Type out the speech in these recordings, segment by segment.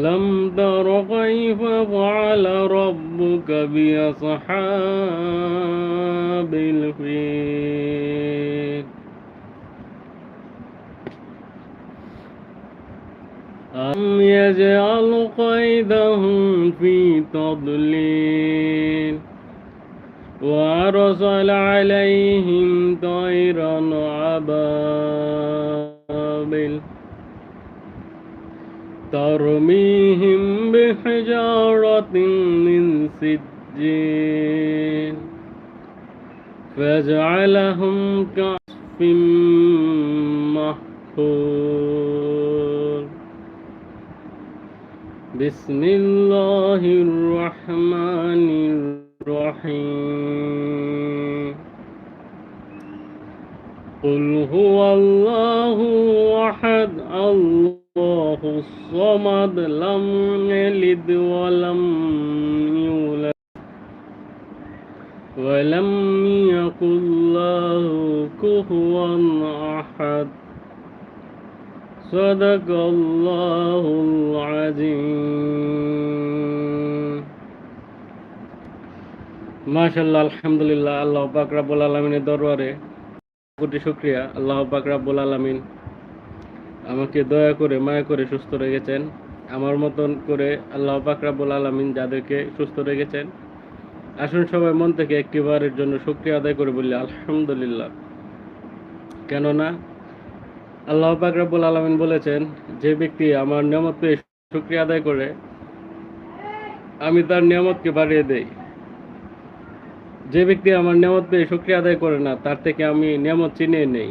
ألم تر كيف فعل ربك بأصحاب الفيل؟ أم يجعل قيدهم في تضليل؟ وأرسل عليهم طيرا أبابل ترميهم بحجارة من سجين. فجعلهم كعصف مأكول بسم الله الرحمن الرحيم. قل هو الله أحد الله الصمد لم يلد ولم يولد ولم يكن له كفوا أحد صدق الله العظيم মাশাল্লাহ আলহামদুলিল্লাহ আল্লাহ পাক রাব্বুল আলামিনের দরবারে কোটি শুক্রিয়া আল্লাহ পাক রাব্বুল আলামিন আমাকে দয়া করে মায়া করে সুস্থ রেখেছেন। আমার মতন করে আল্লাহ পাক রাব্বুল আলামিন যাদেরকে সুস্থ রেখেছেন। আসুন সবাই মন থেকে একটিবারের জন্য শুক্রিয়া আদায় করে বললি আলহামদুলিল্লাহ। কেননা আল্লাহ পাক রাব্বুল আলামিন বলেছেন, যে ব্যক্তি আমার নিয়ামত পেয়ে শুক্রিয়া আদায় করে, আমি তার নিয়ামতকে বাড়িয়ে দেই। যে ব্যক্তি আমার নিয়ামত পেয়ে শুক্রিয়া আদায় করে না, তার থেকে আমি নিয়ামত চিনিয়ে নেই।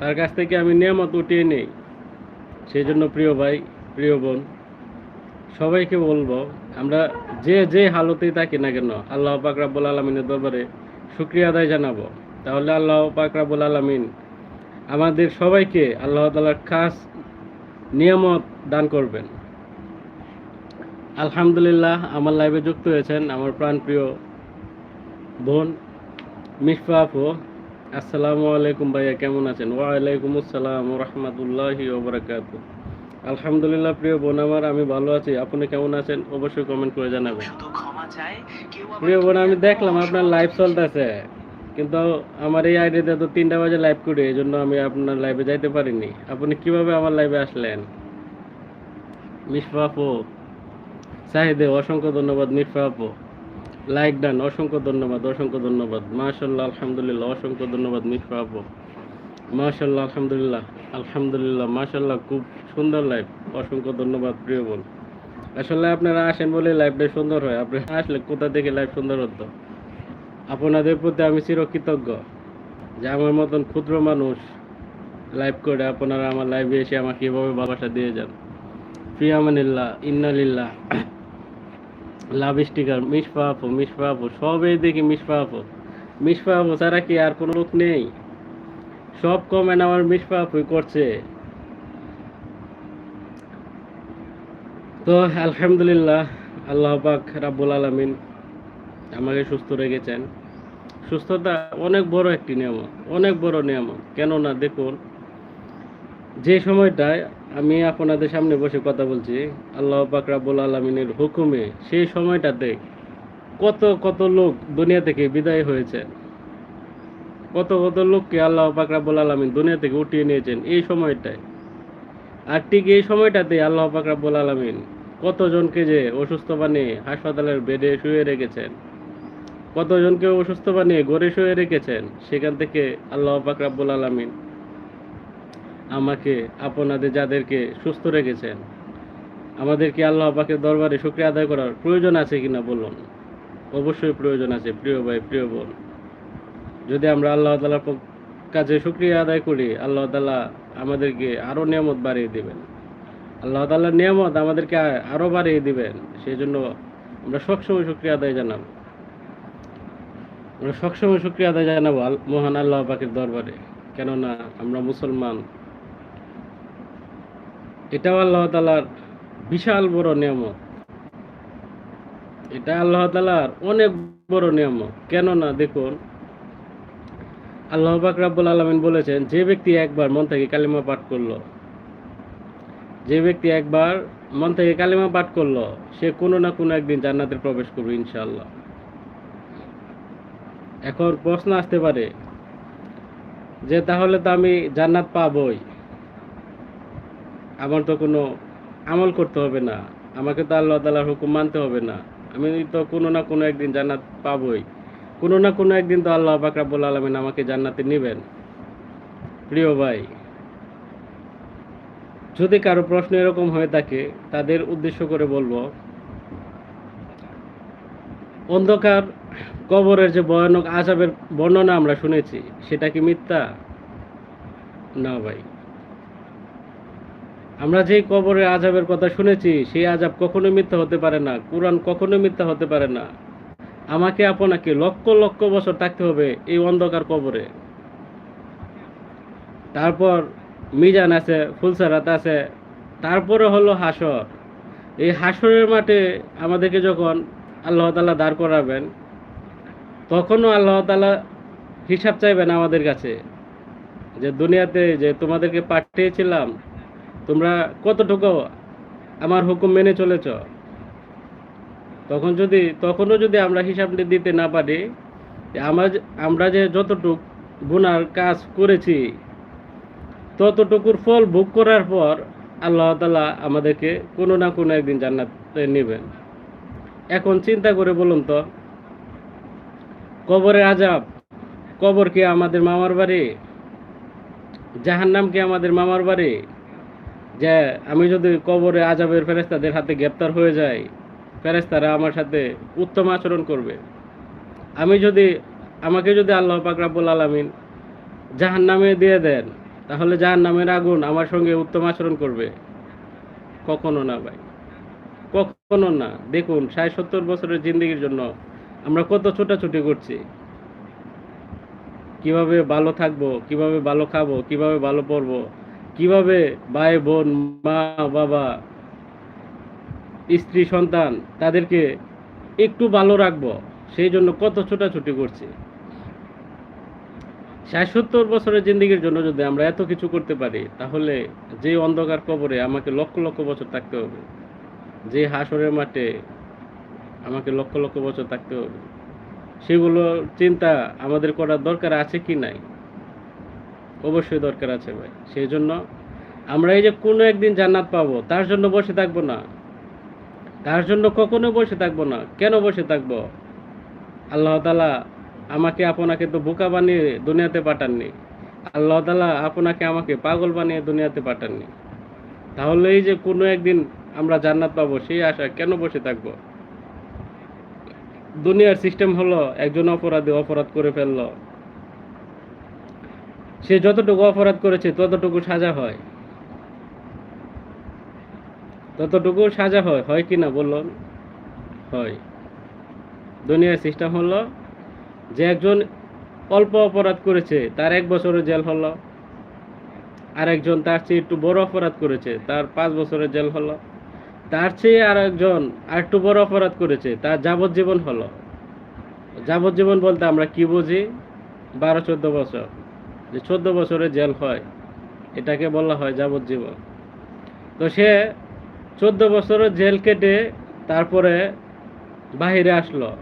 তার কাছ থেকে আমি নিয়ামত উঠিয়ে নেই। সেই জন্য প্রিয় ভাই, প্রিয় বোন, সবাইকে বলব, আমরা যে যে হালতেই থাকি না কেন, আল্লাহ পাক রাব্বুল আলমিনের দরবারে শুক্রিয়া আদায় জানাব। তাহলে আল্লাহ পাক রাব্বুল আলমিন আমাদের সবাইকে আল্লাহ তালার খাস নিয়ামত দান করবেন। আলহামদুলিল্লাহ, আমার লাইভে যুক্ত হয়েছেন আমার প্রাণপ্রিয় বোন মিসফা আপু আসসালামু আলাইকুম ভাইয়া কেমন আছেন? ওয়ালাইকুম আসসালাম রহমতুল্লাহি ওবরাকাতু আলহামদুলিল্লাহ প্রিয় বোন আমার আমি ভালো আছি। আপনি কেমন আছেন? অবশ্যই কমেন্ট করে জানাবেন। প্রিয় বোন আমি দেখলাম আপনার লাইভ চলতেছে। কিন্তু আমার এই আইডিতে তো তিনটা বাজে লাইভ করি এই জন্য আমি আপনার লাইভে যাইতে পারিনি। আপনি কীভাবে আমার লাইভে আসলেন? মিসফা আপু চাহিদে অসংখ্য ধন্যবাদ মিসফা আপু। লাইক ডান অসংখ্য ধন্যবাদ অসংখ্য ধন্যবাদ। মাশাল্লাহ আলহামদুলিল্লাহ, অসংখ্য ধন্যবাদ মিসফা আপু। মাশাল্লাহ আলহামদুলিল্লাহ আলহামদুলিল্লাহ মাশাল্লাহ খুব সুন্দর লাইভ অসংখ্য ধন্যবাদ, প্রিয় বোন। আসলে আপনারা আসেন বলে লাইভটা সুন্দর হয়, আপনি আসলে কোথা থেকে লাইভ সুন্দর হতো? আপনাদের প্রতি আমি চিরকৃতজ্ঞ যে আমার মতন ক্ষুদ্র মানুষ লাইভ করে আপনারা আমার লাইভে এসে আমাকে এভাবে ভালোবাসা দিয়ে যান। ফিয়ামানিল্লাহ ইন্নালিল্লাহ। লাভ স্টিকার মিসফা আপু মিসফা আপু সবই দেখি মিসফা আপু মিসফা ছাড়া কি আর কোনো লোক নেই। সব কমেন্ট আমার মিসফা করছে। তো আলহামদুলিল্লাহ, আল্লাহ পাক রাব্বুল আলামিন আমাকে সুস্থ রেখেছেন। সুস্থতা অনেক বড় একটি নিয়ামত, অনেক বড় নিয়ামত। কেননা দেখুন, যে সময়টায় আমি আপনাদের সামনে বসে কথা বলছি। আল্লাহ পাক রাব্বুল আলমিনের হুকুমে সেই সময়টাতে কত কত লোক দুনিয়া থেকে বিদায় হয়েছে। কত কত লোককে আল্লাহ পাক রাব্বুল আলমিন দুনিয়া থেকে উঠিয়ে নিয়েছেন এই সময়টায়। আর ঠিক এই সময়টাতে আল্লাহ পাক রাব্বুল আলমিন কতজনকে যে অসুস্থ বানিয়ে হাসপাতালের বেডে শুয়ে রেখেছেন, কতজনকে অসুস্থ বানিয়ে গড়ে শুয়ে রেখেছেন, সেখান থেকে আল্লাহ পাক রাব্বুল আলমিন আমাকে, আপনাদের যাদেরকে সুস্থ রেখেছেন, আমাদেরকে আল্লাহ পাকের দরবারে শুক্রিয়া আদায় করার প্রয়োজন আছে কিনা বলুন। অবশ্যই প্রয়োজন আছে, প্রিয় ভাই, প্রিয় বোন। যদি আমরা আল্লাহ তালার কাছে শুক্রিয়া আদায় করি, আল্লাহ তালা আমাদেরকে আরও নিয়ামত বাড়িয়ে দেবেন। আল্লাহ তাল্লাহর নিয়ামত আমাদেরকে আরও বাড়িয়ে দিবেন। সেই জন্য আমরা সবসময় শুক্রিয়া আদায় জানাব। আমরা সবসময় শুক্রিয়া আদায় জানাব মহান আল্লাহ পাকের দরবারে। কেননা আমরা মুসলমান এটাও আল্লাহ তালার বিশাল বড় নিয়ামত। এটা আল্লাহ তালার অনেক বড় নিয়ামত। কেননা দেখুন, আল্লাহ পাক রাব্বুল আলামিন বলেছেন, যে ব্যক্তি একবার মন থেকে কালিমা পাঠ করল, যে ব্যক্তি একবার মন থেকে কালিমা পাঠ করল, সে কোনো না কোনো একদিন জান্নাতে প্রবেশ করবে ইনশাআল্লাহ। এখন প্রশ্ন আসতে পারে, যে তাহলে তো আমি জান্নাত পাবই। আমার তো কোনো আমল করতে হবে না। আমাকে তো আল্লাহ তালার হুকুম মানতে হবে না। আমি তো কোনো না কোনো একদিন জান্নাত পাবই। কোনো না কোনো একদিন তো আল্লাহ বাকরাবুল আলমিন আমাকে জান্নাতে নেবেন। প্রিয় ভাই, যদি কারও প্রশ্ন এরকম হয়ে থাকে, তাদের উদ্দেশ্য করে বলব, অন্ধকার কবরের যে ভয়ানক আজাবের বর্ণনা আমরা শুনেছি, সেটা কি মিথ্যা? না ভাই। আমরা যে কবরের আজাবের কথা শুনেছি, সেই আজাব কখনো মিথ্যা হতে পারে না, কোরআন কখনোই মিথ্যা হতে পারে না। আমাকে, আপনাকে লক্ষ লক্ষ বছর থাকতে হবে এই অন্ধকার কবরে। তারপর মিজান আছে, ফুলসারাত আছে, তারপরে হলো হাসর। এই হাসরের মাঠে আমাদেরকে যখন আল্লাহ তালা দাঁড় করাবেন, তখনও আল্লাহ তালা হিসাব চাইবেন আমাদের কাছে যে, দুনিয়াতে যে তোমাদেরকে পাঠিয়েছিলাম তোমরা কতটুকু আমার হুকুম মেনে চলেছ? তখন যদি, তখনও যদি আমরা হিসাব দিতে না পারি আমরা যে- আমরা যে যতটুক গুনার কাজ করেছি, ততটুকুর ফল ভোগ করার পর আল্লাহ তালা আমাদেরকে কোনো না কোনো একদিন জান্নাতে নেবেন। এখন চিন্তা করে বলুন তো, কবরের আজাব কবর কি আমাদের মামার বাড়ি? জাহান্নাম কি আমাদের মামার বাড়ি? যে আমি যদি কবরে আজাবের ফেরেস্তাদের হাতে গ্রেপ্তার হয়ে যাই ফেরেস্তারা আমার সাথে উত্তম আচরণ করবে। আমি যদি, আমাকে যদি আল্লাহ পাক রাব্বুল আলামিন জাহান নামে দিয়ে দেন, তাহলে জাহান নামের আগুন আমার সঙ্গে উত্তম আচরণ করবে। কখনো না ভাই। কখনো না। দেখুন, ষাট সত্তর বছরের জিন্দগির জন্য আমরা কত ছোটাছুটি করছি। কীভাবে ভালো থাকব, কীভাবে ভালো খাব, কীভাবে ভালো পড়ব কীভাবে ভাই, বোন, মা, বাবা, স্ত্রী, সন্তান তাদেরকে একটু ভালো রাখব, সেই জন্য কত ছোটাছুটি করছি। ষাট সত্তর বছরের জিন্দিগির জন্য যদি আমরা এত কিছু করতে পারি, তাহলে যে অন্ধকার কবরে আমাকে লক্ষ লক্ষ বছর থাকতে হবে, যে হাসরের মাঠে আমাকে লক্ষ লক্ষ বছর থাকতে হবে সেগুলো চিন্তা আমাদের করার দরকার আছে কি নাই? অবশ্যই দরকার আছে ভাই। সেই জন্য আমরা এই যে কোনো একদিন জান্নাত পাবো, তার জন্য বসে থাকব না। তার জন্য কখনো বসে থাকব না। কেন বসে থাকব? আল্লাহ তালা আমাকে, আপনাকে তো বোকা বানিয়ে দুনিয়াতে পাঠাননি। আল্লাহ তালা আপনাকে আমাকে পাগল বানিয়ে দুনিয়াতে পাঠাননি। তাহলে এই যে কোনো একদিন আমরা জান্নাত পাবো, সেই আশা কেন বসে থাকব? দুনিয়ার সিস্টেম হলো একজন অপরাধী অপরাধ করে ফেলল। সে যতটুকু অপরাধ করেছে, ততটুকু সাজা হয়। ততটুকু সাজা হয়। হয় কি না বলুন? হয়। দুনিয়ার সিস্টেম হলো, যে একজন অল্প অপরাধ করেছে, তার এক বছরের জেল হলো। আরেকজন তার চেয়ে একটু বড় অপরাধ করেছে, তার পাঁচ বছরের জেল হলো। তার চেয়ে আর একজন আর একটু বড় অপরাধ করেছে, তার যাবজ্জীবন হলো। যাবজ্জীবন বলতে আমরা কি বুঝি? বারো চোদ্দ বছর। যে চোদ্দ বছরের জেল হয়, এটাকে বলা হয় যাবজ্জীবন। তো সে চোদ্দ বছরের জেল কেটে তারপরে বাহিরে আসলো।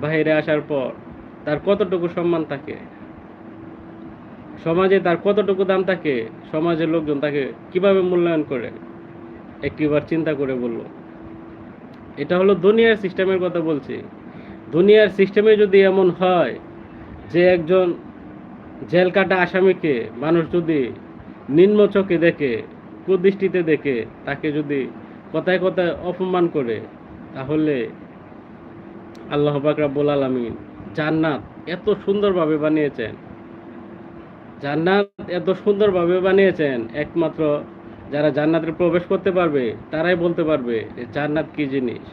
বাহিরে আসার পর তার কতটুকু সম্মান থাকে? সমাজে তার কতটুকু দাম থাকে? সমাজের লোকজন তাকে কীভাবে মূল্যায়ন করে? একটিবার চিন্তা করে বলল এটা হলো দুনিয়ার সিস্টেমের কথা বলছি। দুনিয়ার সিস্টেমে যদি এমন হয় যে একজন জেল কাটা আসামিকে মানুষ যদি নিম্ন চোখে দেখে, কুদৃষ্টিতে দেখে, তাকে যদি কথায় কথায় অপমান করে, তাহলে আল্লাহ বাকরাবুল আলমিন জান্নাত এত সুন্দরভাবে বানিয়েছেন। জান্নাত এত সুন্দরভাবে বানিয়েছেন, একমাত্র যারা জান্নাতে প্রবেশ করতে পারবে, তারাই বলতে পারবে যে জান্নাত কি জিনিস।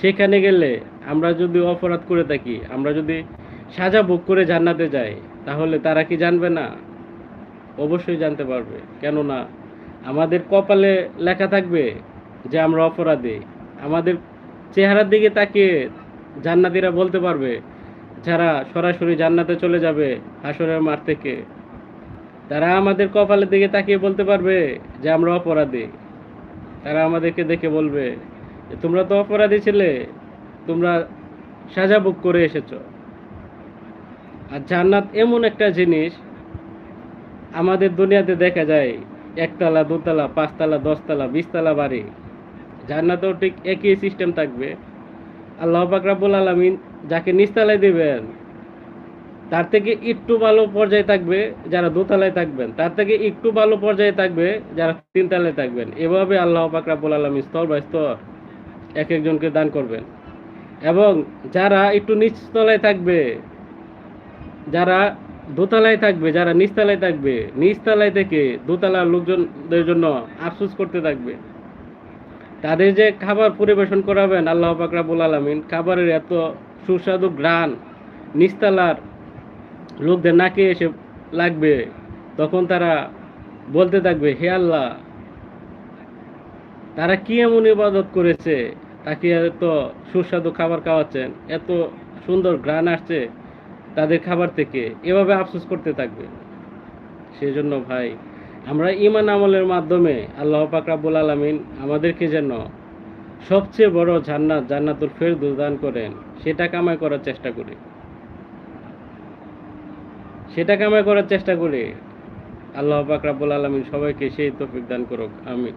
সেখানে গেলে আমরা যদি অপরাধ করে থাকি, আমরা যদি সাজা ভোগ করে জান্নাতে যাই তাহলে তারা কি জানবে না? অবশ্যই জানতে পারবে, কেননা আমাদের কপালে লেখা থাকবে যে আমরা অপরাধী। আমাদের চেহারার দিকে তাকিয়ে জান্নাতিরা বলতে পারবে, যারা সরাসরি জান্নাতে চলে যাবে হাসরের মাঠ থেকে। তারা আমাদের কপালের দিকে তাকিয়ে বলতে পারবে যে আমরা অপরাধী। তারা আমাদেরকে দেখে বলবে তোমরা তো অপরাধী ছিলে, তোমরা সাজা ভোগ করে এসেছ। আর জান্নাত এমন একটা জিনিস আমাদের দুনিয়াতে দেখা যায়, একতলা, দুতলা, পাঁচতলা, দশতলা, বিশতলা বাড়ি। জান্নাতেও ঠিক একই সিস্টেম থাকবে। আল্লাহ বাকরাবুল আলমিন যাকে নিচতলায় দিবেন, তার থেকে একটু ভালো পর্যায়ে থাকবে যারা দোতলায় থাকবেন, তার থেকে একটু ভালো পর্যায়ে থাকবে যারা তিনতলায় থাকবেন। এভাবে আল্লাহ বাকরাবুল আলমিন স্তর বা স্তর এক একজনকে দান করবেন। এবং যারা একটু নিচতলায় থাকবে যারা দোতলায় থাকবে, যারা নিচতলায় থাকবে, নিচতলায় থেকে দোতলার লোকজনদের জন্য আফসোস করতে থাকবে। তাদের যে খাবার পরিবেশন করাবেন আল্লাহ পাকরাবুল আলমিন, খাবারের এত সুস্বাদু গ্রান নিচতলার লোকদের নাকে এসে লাগবে, তখন তারা বলতে থাকবে, হে আল্লাহ, তারা কি এমন ইবাদত করেছে? তাকে এত সুস্বাদু খাবার খাওয়াচ্ছেন, এত সুন্দর গ্রান আসছে। তাদের খাবার থেকে এভাবে আফসোস করতে থাকবে। সেজন্য ভাই, আমরা ইমান আমলের মাধ্যমে আল্লাহ পাকরাবুল আলমিন আমাদেরকে যেন সবচেয়ে বড় জান্নাত, জান্নাতুল ফেরদৌস দান করেন, সেটা কামাই করার চেষ্টা করি। সেটা কামাই করার চেষ্টা করি। আল্লাহ পাকরাবুল আলমিন সবাইকে সেই তৌফিক দান করুক। আমি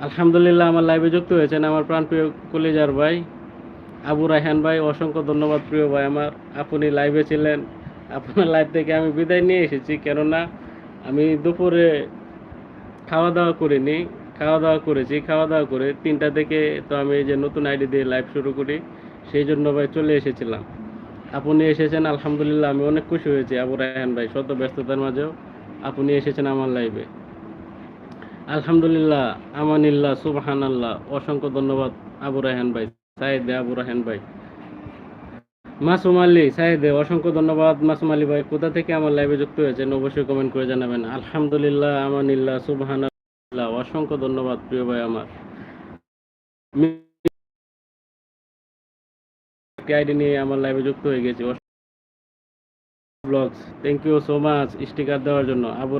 আলহামদুলিল্লাহ আমার লাইভে যুক্ত হয়েছেন আমার প্রাণপ্রিয় কলিজার ভাই। আবু রায়হান ভাই, অসংখ্য ধন্যবাদ প্রিয় ভাই আমার। আপনি লাইভে ছিলেন। আপনার লাইভ থেকে আমি বিদায় নিয়ে এসেছি, কেননা আমি দুপুরে খাওয়া দাওয়া করিনি খাওয়া দাওয়া করেছি খাওয়া দাওয়া করে তিনটা থেকে তো আমি যে নতুন আইডি দিয়ে লাইভ শুরু করি, সেই জন্য ভাই চলে এসেছিলাম। আপনি এসেছেন, আলহামদুলিল্লাহ আমি অনেক খুশি হয়েছি আবু রায়হান ভাই, শত ব্যস্ততার মাঝেও আপনি এসেছেন আমার লাইভে আলহামদুলিল্লাহ, আমানিল্লাহ সুবহান আল্লাহ অসংখ্য ধন্যবাদ আবু রায়হান ভাই। সাইদে আবু রায়হান ভাই। মাসুম আলী অসংখ্য ধন্যবাদ। মাসুম আলী ভাই, কোথা থেকে আমার লাইভে যুক্ত অবশ্যই কমেন্ট করে জানাবেন। আলহামদুলিল্লাহ, আমানিল্লাহ সুবহান অসংখ্য ধন্যবাদ প্রিয় ভাই আমার। আইডি নিয়ে আমার লাইভে যুক্ত হয়ে গেছি। Blogs thank you so much sticker দেওয়ার জন্য। আবু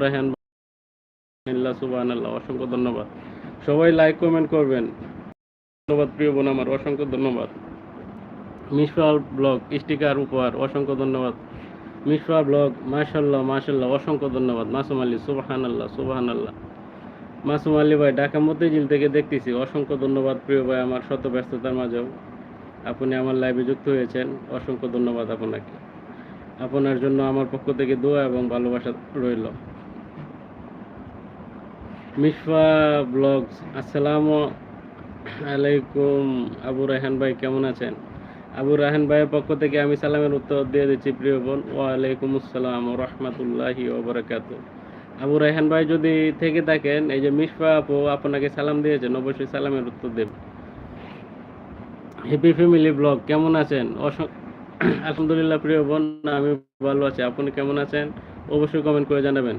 আল্লাহ সুবহান আল্লাহ অসংখ্য ধন্যবাদ। সবাই লাইক কমেন্ট করবেন। ধন্যবাদ, প্রিয় বোন আমার। অসংখ্য ধন্যবাদ। মিসফাল ব্লগ, স্টিকার উপহার, অসংখ্য ধন্যবাদ। মিসফা ব্লগ মাশাল্লাহ মাশাল্লাহ অসংখ্য ধন্যবাদ। মাসুম আলী সুবাহান আল্লাহ সুবাহান আল্লাহ মাসুম আলী ভাই, ঢাকা মতিঝিল থেকে দেখতেছি। অসংখ্য ধন্যবাদ, প্রিয় ভাই আমার শত ব্যস্ততার মাঝেও। আপনি আমার লাইভে যুক্ত হয়েছেন। অসংখ্য ধন্যবাদ আপনাকে। আপনার জন্য আমার পক্ষ থেকে দোয়া এবং ভালোবাসা রইল। মিসফা ব্লগস আসসালামু আলাইকুম আবু রায়হান ভাই, কেমন আছেন? আবু রায়হান ভাইয়ের পক্ষ থেকে আমি সালামের উত্তর দিয়ে দিচ্ছি, প্রিয় বোন। ওয়ালাইকুম আসসালাম রহমতুল্লাহি ওবরাকাত আবু রায়হান ভাই যদি থেকে থাকেন, এই যে মিসফা আপু আপনাকে সালাম দিয়েছেন, অবশ্যই সালামের উত্তর দেব হ্যাপি ফ্যামিলি ব্লগ কেমন আছেন? আলহামদুলিল্লাহ, প্রিয় বোন, আমি ভালো আছি। আপনি কেমন আছেন? অবশ্যই কমেন্ট করে জানাবেন।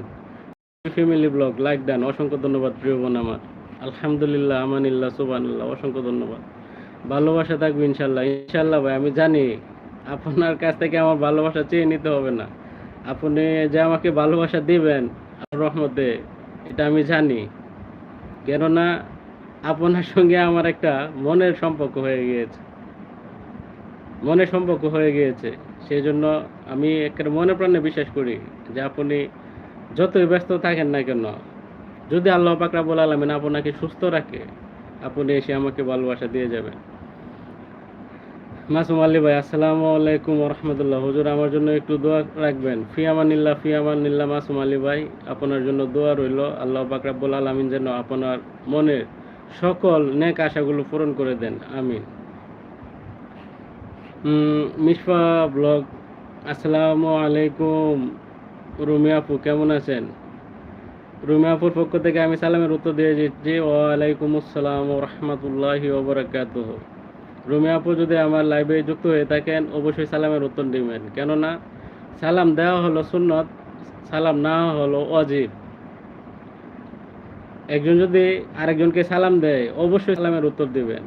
ফ্যামিলি ব্লগ লাইক দেন। অসংখ্য ধন্যবাদ, প্রিয় বোন আমার। আলহামদুলিল্লাহ, আমানিল্লাহ সুবানুল্লাহ অসংখ্য ধন্যবাদ। ভালোবাসা থাকবে ইনশাল্লাহ ইনশাল্লাহ ভাই, আমি জানি আপনার কাছ থেকে আমার ভালোবাসা চেয়ে নিতে হবে না। আপনি যে আমাকে ভালোবাসা দিবেন রহমতে, এটা আমি জানি। কেননা আপনার সঙ্গে আমার একটা মনের সম্পর্ক হয়ে গিয়েছে। মনের সম্পর্ক হয়ে গিয়েছে। সেই জন্য আমি একটা মনে প্রাণে বিশ্বাস করি যে আপনি যতই ব্যস্ত থাকেন না কেন যদি আল্লাহ পাকরা বলে আলমেন আপনাকে সুস্থ রাখে, আপনি এসে আমাকে ভালোবাসা দিয়ে যাবেন। মাসুম আলী ভাই, আসসালামু আলাইকুম রহমতুল্লাহ হুজুর, আমার জন্য একটু দোয়া রাখবেন। ফিয়ামানিল্লাহ ফিয়ামানিল্লাহ মাসুম আলী ভাই, আপনার জন্য দোয়া রইল। আল্লাহ পাকরাবুল আলমিন যেন আপনার মনের সকল নেক আশাগুলো পূরণ করে দেন। আমিন। মিশফা ব্লগ, আসসালামু আলাইকুম। রুমি আপু, কেমন আছেন? রুমি আপুর পক্ষ থেকে আমি সালামের উত্তর দিয়ে দিচ্ছি, ওয়ালাইকুম আসসালাম ও রহমতুল্লাহি ওবরাকাত রুমি আপু যদি আমার লাইভে যুক্ত হয়ে থাকেন, অবশ্যই সালামের উত্তর দিবেন। কেননা, সালাম দেওয়া হলো সুন্নত, সালাম না হলো অজীব। একজন যদি আরেকজনকে সালাম দেয়, অবশ্যই সালামের উত্তর দিবেন।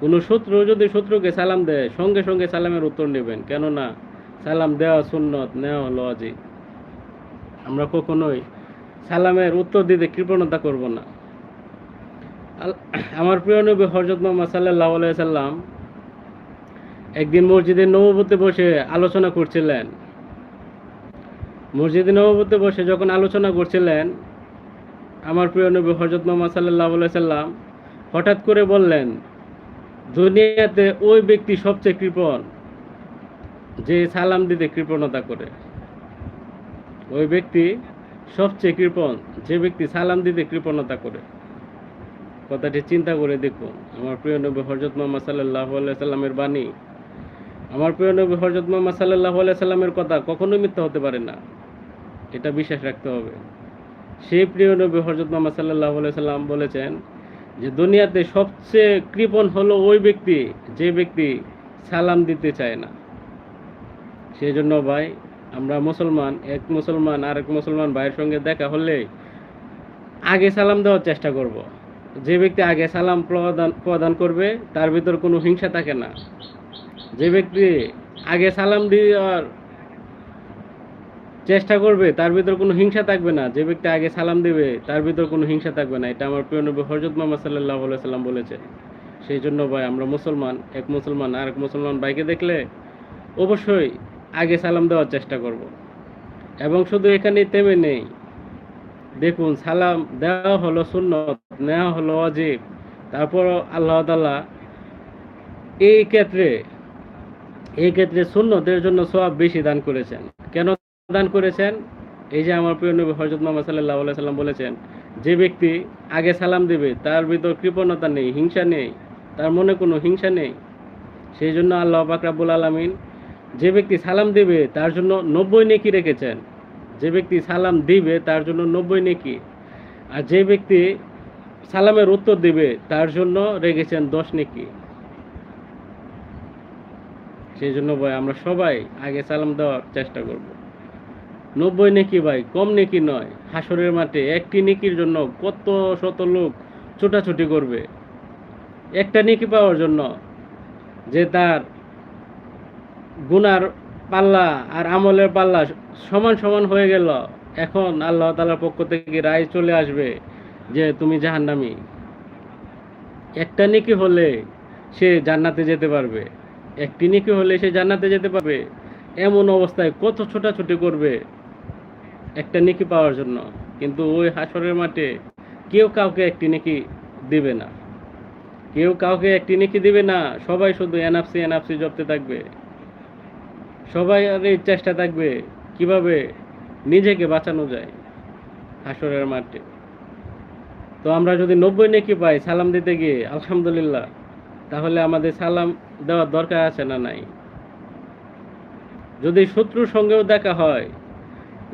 কোনো শত্রু যদি শত্রুকে সালাম দেয়, সঙ্গে সঙ্গে সালামের উত্তর নেবেন। কেননা, সালাম দেওয়া সুন্নত, নেওয়া হলো অজীব। আমরা কখনোই সালামের উত্তর দিতে কৃপণতা করব না। আমার প্রিয় নবী হজরত মোহাম্মদ সাল্লাহ সাল্লাম একদিন মসজিদে নববতে বসে আলোচনা করছিলেন। মসজিদে নববতে বসে যখন আলোচনা করছিলেন, আমার প্রিয় নবী হজরত মোহাম্মদ সাল্লাহ সাল্লাম হঠাৎ করে বললেন, দুনিয়াতে ওই ব্যক্তি সবচেয়ে কৃপণ যে সালাম দিতে কৃপণতা করে। ওই ব্যক্তি সবচেয়ে কৃপণ, যে ব্যক্তি সালাম দিতে কৃপণতা করে। কথাটি চিন্তা করে দেখুন আমার প্রিয় নবী হজরত মোহাম্মদ সাল্লাহ সাল্লামের বাণী। আমার প্রিয় নবী হজরত মোহাম্মদ সাল্লাহ সাল্লামের কথা কখনোই মিথ্যা হতে পারে না। এটা বিশ্বাস রাখতে হবে। সেই প্রিয় নবী হজরত মোহাম্মদ সাল্লাহ সাল্লাম বলেছেন যে, দুনিয়াতে সবচেয়ে কৃপণ হলো ওই ব্যক্তি, যে ব্যক্তি সালাম দিতে চায় না। সেই জন্য ভাই আমরা মুসলমান, এক মুসলমান আর এক মুসলমান ভাইয়ের সঙ্গে দেখা হলে আগে সালাম দেওয়ার চেষ্টা করব। যে ব্যক্তি আগে সালাম প্রদান প্রদান করবে, তার ভিতর কোনো হিংসা থাকে না। যে ব্যক্তি আগে সালাম দেওয়ার চেষ্টা করবে, তার ভিতর কোনো হিংসা থাকবে না। যে ব্যক্তি আগে সালাম দেবে, তার ভিতর কোনো হিংসা থাকবে না। এটা আমার প্রিয় নবী হজরত মোহাম্মদ সাল্লাহ সাল্লাম বলেছে। সেই জন্য ভাই, আমরা মুসলমান, এক মুসলমান আর এক মুসলমান ভাইকে দেখলে অবশ্যই আগে সালাম দেওয়ার চেষ্টা করব। এবং শুধু এখানে তেমে নেই। দেখুন, সালাম দেওয়া হলো সুন্নত, নেওয়া হলো অজীব তারপর আল্লাহ তাআলা এই ক্ষেত্রে এই ক্ষেত্রে সুন্নতের জন্য সব বেশি দান করেছেন। কেন দান করেছেন? এই যে আমার প্রিয় নবী হজরত মোহাম্মদ সাল্লাহ সাল্লাম বলেছেন, যে ব্যক্তি আগে সালাম দেবে, তার ভিতর কৃপণতা নেই, হিংসা নেই, তার মনে কোনো হিংসা নেই। সেই জন্য আল্লাহ পাকরাবুল আলমিন যে ব্যক্তি সালাম দিবে, তার জন্য নব্বই নেকি রেখেছেন। যে ব্যক্তি সালাম দিবে, তার জন্য নব্বই নেকি। আর যে ব্যক্তি সালামের উত্তর দিবে, তার জন্য রেখেছেন দশ নেকি। সেই জন্য ভাই, আমরা সবাই আগে সালাম দেওয়ার চেষ্টা করব। নব্বই নেকি ভাই, কম নেকি নয়। হাসরের মাঠে একটি নেকির জন্য কত শত লোক ছোটাছুটি করবে। একটা নেকি পাওয়ার জন্য যে তার গুনার পাল্লা আর আমলের পাল্লা সমান সমান হয়ে গেল। এখন আল্লাহ তালার পক্ষ থেকে রায় চলে আসবে যে তুমি জাহান্নামি। একটা নেকি হলে সে জান্নাতে যেতে পারবে। একটি নেকি হলে সে জান্নাতে যেতে পারবে। এমন অবস্থায় কত ছোটাছুটি করবে একটা নেকি পাওয়ার জন্য। কিন্তু ওই হাসরের মাঠে কেউ কাউকে একটি নেকি দিবে না। কেউ কাউকে একটি নেকি দিবে না। সবাই শুধু এনআফসি এনআফসি জপতে থাকবে। সবাই চেষ্টা থাকবে কীভাবে নিজেকে বাঁচানো যায় হাসরের মাঠে। তো আমরা যদি নব্বই নেকি পাই, সালাম দিতে গিয়ে, আলহামদুলিল্লাহ, তাহলে আমাদের সালাম দেওয়ার দরকার আছে না নাই? যদি শত্রুর সঙ্গেও দেখা হয়,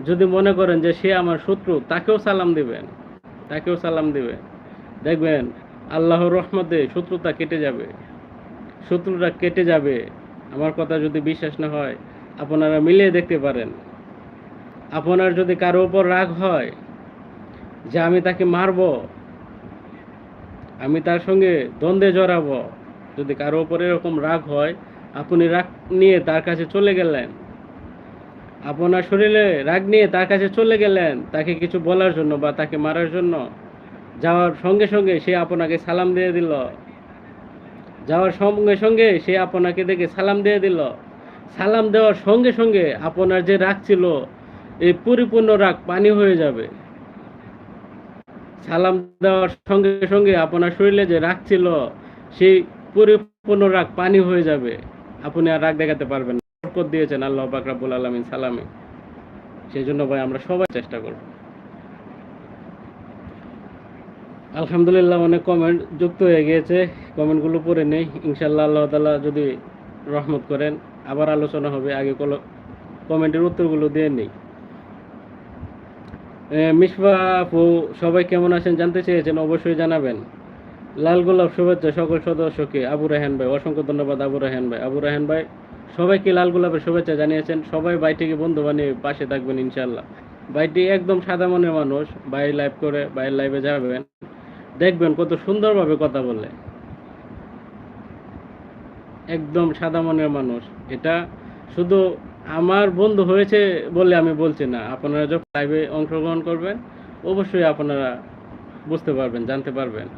যদি মনে করেন যে সে আমার শত্রু, তাকেও সালাম দিবেন, তাকেও সালাম দিবেন। দেখবেন, আল্লাহর রহমতে শত্রুতা কেটে যাবে শত্রুটা কেটে যাবে আমার কথা যদি বিশ্বাস না হয়, আপনারা মিলিয়ে দেখতে পারেন। আপনার যদি কারও উপর রাগ হয় যে আমি তাকে মারব, আমি তার সঙ্গে দ্বন্দ্বে জড়াবো, যদি কারও উপর এরকম রাগ হয়, আপনি রাগ নিয়ে তার কাছে চলে গেলেন। আপনার শরীরে রাগ নিয়ে তার কাছে চলে গেলেন, তাকে কিছু বলার জন্য বা তাকে মারার জন্য, যাওয়ার সঙ্গে সঙ্গে সে আপনাকে সালাম দিয়ে দিল। যাওয়ার সঙ্গে সঙ্গে সে আপনাকে দেখে সালাম দিয়ে দিল। সালাম দেওয়ার সঙ্গে সঙ্গে আপনার যে রাগ ছিল, এই পরিপূর্ণ রাগ পানি হয়ে যাবে। সালাম দেওয়ার সঙ্গে সঙ্গে আপনার শরীরে যে রাগ ছিল, সেই পরিপূর্ণ রাগ পানি হয়ে যাবে। আপনি আর রাগ দেখাতে পারবেন দিয়েছেন আল্লাহ পাক আলামিন সালামে। সেই জন্য ভাই, আমরা সবাই চেষ্টা করব। আলহামদুলিল্লাহ, অনেক কমেন্ট যুক্ত হয়ে গিয়েছে। কমেন্টগুলো পড়ে নেই। ইনশাল্লাহ আল্লাহ তালা যদি রহমত করেন, আবার আলোচনা হবে। আগে কল- কমেন্টের উত্তরগুলো দিয়ে নেই। মিসবা আপু, সবাই কেমন আছেন? জানতে চেয়েছেন, অবশ্যই জানাবেন। লাল গোলাপ শুভেচ্ছা সকল সদস্যকে। আবু রাহান ভাই, অসংখ্য ধন্যবাদ আবু রাহান ভাই। আবু রাহান ভাই, সবাইকে লাল গোলাপের শুভেচ্ছা জানিয়েছেন। সবাই বাইটিকে বন্ধু বানিয়ে পাশে থাকবেন ইনশাল্লাহ বাইটি একদম সাদা মনের মানুষ। বাই লাইভ করে বাইরের লাইভে যাবেন। দেখবেন কত সুন্দরভাবে কথা বলে। একদম সাদা মনের মানুষ। এটা শুধু আমার বন্ধু হয়েছে বলে আমি বলছি না। আপনারা যখন লাইভে অংশগ্রহণ করবেন, অবশ্যই আপনারা বুঝতে পারবেন, জানতে পারবেন।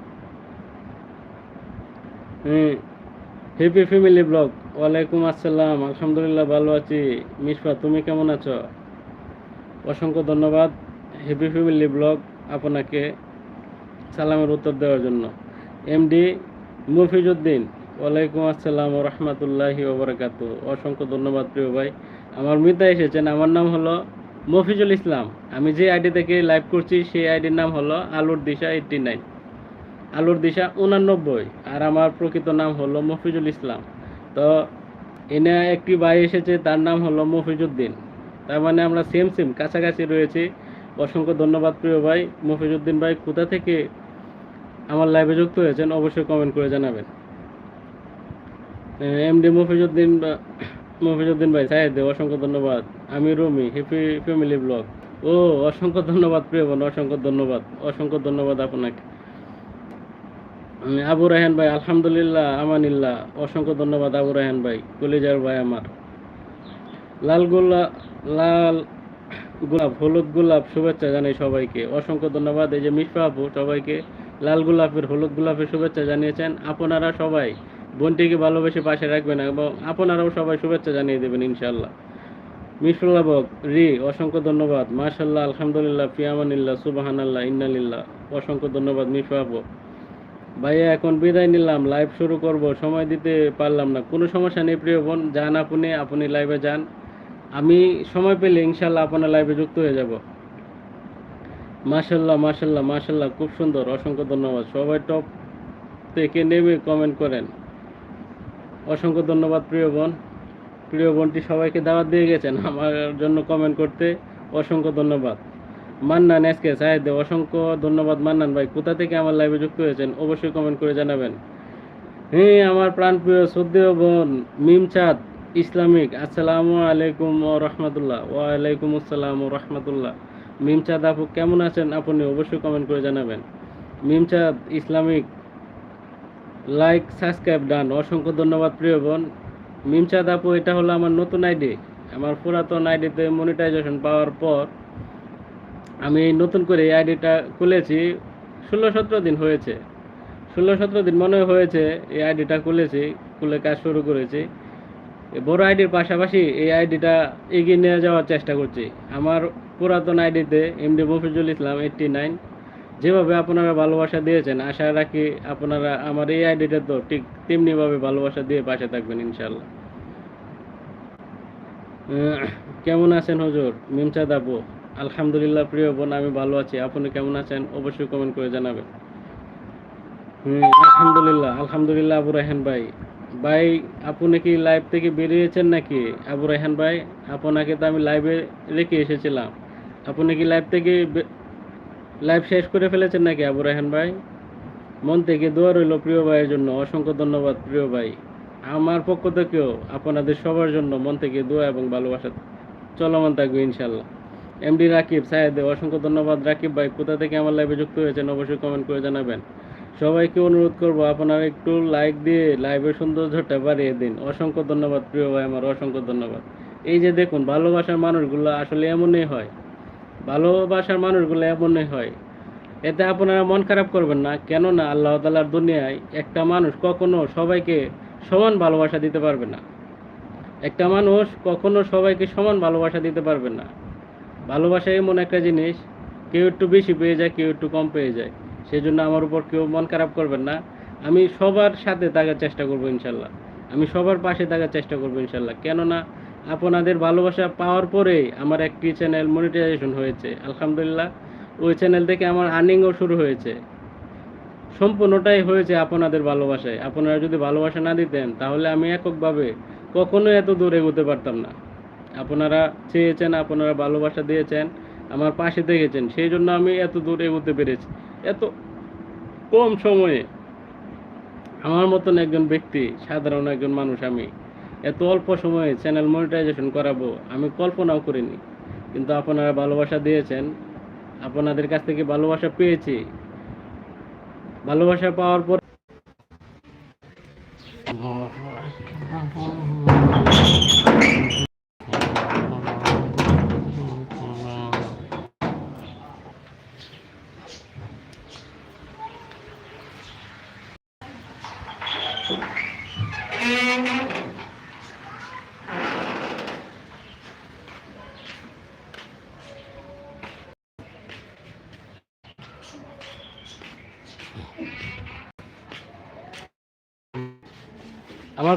হ্যাপি ফ্যামিলি ব্লগ ওয়ালাইকুম আসসালাম, আলহামদুলিল্লাহ ভালো আছি। মিশফা, তুমি কেমন আছো? অসংখ্য ধন্যবাদ। হ্যাপি ফ্যামিলি ব্লগ আপনাকে সালামের উত্তর দেওয়ার জন্য। এমডি মফিজউদ্দিন, ওয়ালাইকুম আসসালাম রহমতুল্লাহি ওবরাকাতু অসংখ্য ধন্যবাদ প্রিয় ভাই। আমার মিতা এসেছেন, আমার নাম হলো মফিজুল ইসলাম। আমি যে আইডি থেকে লাইভ করছি, সেই আইডির নাম হলো আলুর দিশা এইটটি নাইন। আলুর দিশা উনানব্বই, আর আমার প্রকৃত নাম হলো মফিজুল ইসলাম। তো এনে একটি ভাই এসেছে, তার নাম হলো মফিজুদ্দিন তার মানে আমরা সেম সেম কাছাকাছি রয়েছি। অসংখ্য ধন্যবাদ প্রিয় ভাই। মফিজুদ্দিন ভাই, কোথা থেকে আমার লাইভে যুক্ত হয়েছেন, অবশ্যই কমেন্ট করে জানাবেন। এমডি মফিজউদ্দিন বা- মফিজউদ্দিন ভাই সাহেদ অসংখ্য ধন্যবাদ। আমি রুমি হ্যাপি ফ্যামিলি ব্লগ ও, অসংখ্য ধন্যবাদ, প্রিয় বোন, অসংখ্য ধন্যবাদ অসংখ্য ধন্যবাদ আপনাকে। আবু রাহান ভাই, আলহামদুলিল্লাহ, আমানিল্লাহ, অসংখ্য ধন্যবাদ আবু রাহান ভাই, কলিজার ভাই আমার। লাল গোলা, লাল গোলাপ, হলুদ গোলাপ, শুভেচ্ছা জানাই সবাইকে, অসংখ্য ধন্যবাদ। এই যে মিশফা আপু, সবাইকে লাল গোলাপের, হলুদ গোলাপের শুভেচ্ছা জানিয়েছেন আপনারা সবাই। বোনটিকে ভালোবেসে পাশে রাখবেন এবং আপনারাও সবাই শুভেচ্ছা জানিয়ে দেবেন ইনশাল্লাহ মিশফুল্লাহ বক রি, অসংখ্য ধন্যবাদ। মাশাল্লাহ আলহামদুলিল্লাহ, ফিয়ামানিল্লাহ, সুবাহানাল্লাহ, ইন্নালিল্লাহ। অসংখ্য ধন্যবাদ আপু ভাইয়া, এখন বিদায় নিলাম, লাইভ শুরু করব, সময় দিতে পারলাম না। কোনো সমস্যা নেই, প্রিয় বোন, যান আপনি আপনি লাইভে যান। আমি সময় পেলে ইনশাল্লাহ আপনার লাইভে যুক্ত হয়ে যাব। মাশাল্লাহ মাশাল্লাহ মাশাল্লাহ খুব সুন্দর, অসংখ্য ধন্যবাদ। সবাই টপ থেকে নেমে কমেন্ট করেন। অসংখ্য ধন্যবাদ, প্রিয় বোন। প্রিয় বোনটি সবাইকে দাওয়াত দিয়ে গেছেন আমার জন্য কমেন্ট করতে। অসংখ্য ধন্যবাদ। মান্নান এসকে সাহেদ অসংখ্য ধন্যবাদ মান্নান ভাই। কোথা থেকে আমার লাইভে যুক্ত হয়েছেন অবশ্যই কমেন্ট করে জানাবেন। হ্যাঁ আমার প্রাণপ্রিয় শ্রদ্ধেয় বোন মিমচাঁদ ইসলামিক, আসসালামু আলাইকুম ও রহমতুল্লাহ। ওয়ালাইকুম আসসালাম ও রহমতুল্লাহ। মিম চাঁদ আপু, কেমন আছেন? আপনি অবশ্যই কমেন্ট করে জানাবেন। Mimchand, Islamic like subscribe done. অসংখ্য ধন্যবাদ, প্রিয় বোন। মিম চাঁদ আপু, এটা হলো আমার নতুন আইডি। আমার পুরাতন আইডিতে মনিটাইজেশন পাওয়ার পর আমি নতুন করে এই আইডিটা খুলেছি। ষোলো সতেরো দিন হয়েছে। ষোলো সতেরো দিন মনে হয়েছে এই আইডিটা খুলেছি, খুলে কাজ শুরু করেছি। বড় আইডির পাশাপাশি এই আইডিটা এগিয়ে নিয়ে যাওয়ার চেষ্টা করছি। আমার পুরাতন আইডিতে MD Mofizul Islam eighty nine যেভাবে আপনারা ভালোবাসা দিয়েছেন, আশা রাখি আপনারা আমার এই আইডিটা তো ঠিক তেমনিভাবে ভালোবাসা দিয়ে পাশে থাকবেন ইনশাল্লাহ কেমন আছেন হুজুর? মিমচাঁদ আপু, আলহামদুলিল্লাহ প্রিয় বোন, আমি ভালো আছি। আপনি কেমন আছেন? অবশ্যই কমেন্ট করে জানাবেন। হুম, আলহামদুলিল্লাহ আলহামদুলিল্লাহ আবু রায়হান ভাই। ভাই, আপনি কি লাইভ থেকে বেরিয়েছেন নাকি? আবু রায়হান ভাই, আপনাকে তো আমি লাইভে রেখে এসেছিলাম। আপনি কি লাইভ থেকে লাইভ শেষ করে ফেলেছেন নাকি আবু রায়হান ভাই? মন থেকে দোয়া রইল প্রিয় ভাইয়ের জন্য, অসংখ্য ধন্যবাদ প্রিয় ভাই। আমার পক্ষ থেকেও আপনাদের সবার জন্য মন থেকে দোয়া এবং ভালোবাসা চলমান থাকবে ইনশাল্লাহ এমডি রাকিব সাহেদে অসংখ্য ধন্যবাদ। রাকিব ভাই, কোথা থেকে আমার লাইভে যুক্ত হয়েছেন অবশ্যই কমেন্ট করে জানাবেন। সবাইকে অনুরোধ করব আপনারা একটু লাইক দিয়ে লাইভের সৌন্দর্যটা বাড়িয়ে দিন। অসংখ্য ধন্যবাদ প্রিয় ভাই, আমার অসংখ্য ধন্যবাদ। এই যে দেখুন, ভালোবাসার মানুষগুলো আসলে এমনই হয়। ভালোবাসার মানুষগুলো এমনই হয়। এতে আপনারা মন খারাপ করবেন না, কেননা আল্লাহ তালার দুনিয়ায় একটা মানুষ কখনো সবাইকে সমান ভালোবাসা দিতে পারবে না। একটা মানুষ কখনো সবাইকে সমান ভালোবাসা দিতে পারবে না। ভালোবাসা এমন একটা জিনিস, কেউ একটু বেশি পেয়ে যায়, কেউ একটু কম পেয়ে যায়। সেই জন্য আমার উপর কেউ মন খারাপ করবেন না। আমি সবার সাথে থাকার চেষ্টা করব ইনশাল্লাহ। আমি সবার পাশে থাকার চেষ্টা করব ইনশাল্লাহ। কেননা আপনাদের ভালোবাসা পাওয়ার পরেই আমার একটি চ্যানেল মনিটাইজেশন হয়েছে। আলহামদুলিল্লাহ, ওই চ্যানেল থেকে আমার আর্নিংও শুরু হয়েছে। সম্পূর্ণটাই হয়েছে আপনাদের ভালোবাসায়। আপনারা যদি ভালোবাসা না দিতেন, তাহলে আমি এককভাবে কখনো এত দূর এগোতে পারতাম না। আপনারা চেয়েছেন, আপনারা ভালোবাসা দিয়েছেন, আমার পাশে থেকেছেন সেই জন্য আমি এত দূর এগোতে পেরেছি। এত কম সময়ে আমার মতন একজন ব্যক্তি, সাধারণ একজন মানুষ আমি। এত অল্প সময়ে চ্যানেল মনিটাইজেশন করাবো, আমি কল্পনাও করিনি। কিন্তু আপনারা ভালোবাসা দিয়েছেন, আপনাদের কাছ থেকে ভালোবাসা পেয়েছি। ভালোবাসা পাওয়ার পর আমার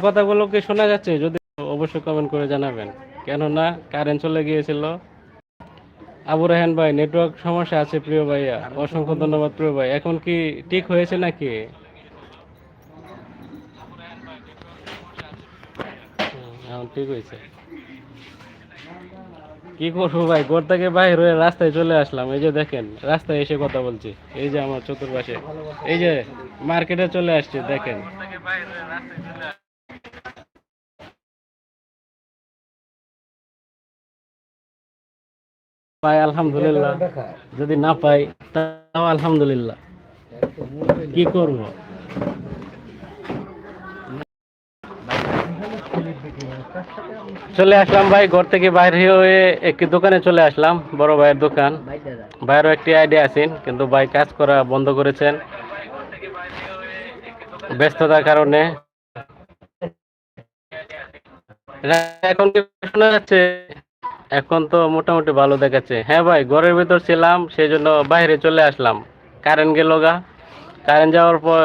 কথাগুলো কি শোনা যাচ্ছে? যদি অবশ্যই কমেন্ট করে জানাবেন। কেননা কারেন্ট চলে গিয়েছিল। আবু রাহান ভাই নেটওয়ার্ক সমস্যা আছে প্রিয় ভাইয়া। অসংখ্য ধন্যবাদ প্রিয় ভাই। এখন কি ঠিক হয়েছে নাকি? ঠিক হয়েছে। কি করব ভাই? ঘর থেকে বাইর হয়ে রাস্তায় চলে আসলাম। এই যে দেখেন, রাস্তায় এসে কথা বলছি। এই যে আমার চতুর্পাশে। এই যে মার্কেটে চলে আসছে, দেখেন। পাই আলহামদুলিল্লাহ। যদি না পাই তাও আলহামদুলিল্লাহ। কি করব? চলে আসলাম ভাই ঘর থেকে বাইরে হয়ে একটি দোকানে চলে আসলাম বড় ভাইয়ের দোকান। ভাইয়েরও একটি আইডিয়া আছেন কিন্তু ভাই কাজ করা বন্ধ করেছেন। ব্যস্ততার কারণে। এখন কি শোনা যাচ্ছে? এখন তো মোটামুটি ভালো দেখাচ্ছে। হ্যাঁ ভাই, ঘরের ভিতর ছিলাম সেই জন্য বাইরে চলে আসলাম। কারেন্ট গেল গা। কারেন্ট যাওয়ার পর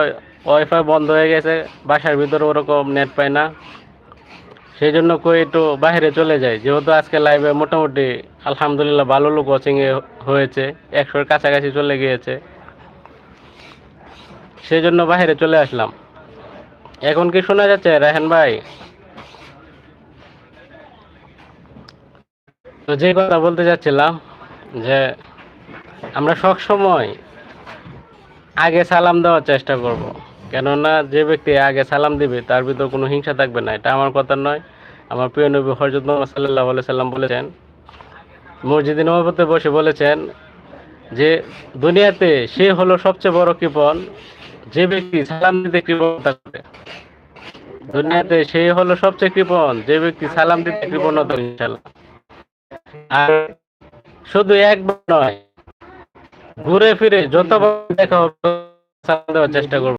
ওয়াইফাই বন্ধ হয়ে গেছে, বাসার ভিতরে ওরকম নেট পায় না। সেই জন্য কই একটু বাইরে চলে যাই। যেহেতু আজকে লাইভে মোটামুটি আলহামদুলিল্লাহ ভালো লোক এ হয়েছে, একশোর কাছাকাছি চলে গিয়েছে। সেই জন্য বাইরে চলে আসলাম। এখন কি শোনা যাচ্ছে রাহেন ভাই? তো যে কথা বলতে যাচ্ছিলাম যে আমরা সব সময় আগে সালাম দেওয়ার চেষ্টা করব। কেননা যে ব্যক্তি আগে সালাম দিবে, তার ভিতর কোনো হিংসা থাকবে না। এটা আমার কথা নয়। আমার প্রিয় নবী হরজত সাল্লাহ সাল্লাম বলেছেন, মসজিদে নবাবতে বসে বলেছেন যে দুনিয়াতে সে হলো সবচেয়ে বড় কৃপণ, যে ব্যক্তি সালাম দিতে কৃপণতা করে। দুনিয়াতে সে হলো সবচেয়ে কৃপণ, যে ব্যক্তি সালাম দিতে কৃপণতা ইনশাল্লাহ আর শুধু একবার নয় ঘুরে ফিরে যতবার দেখা হবে দেওয়ার চেষ্টা করব।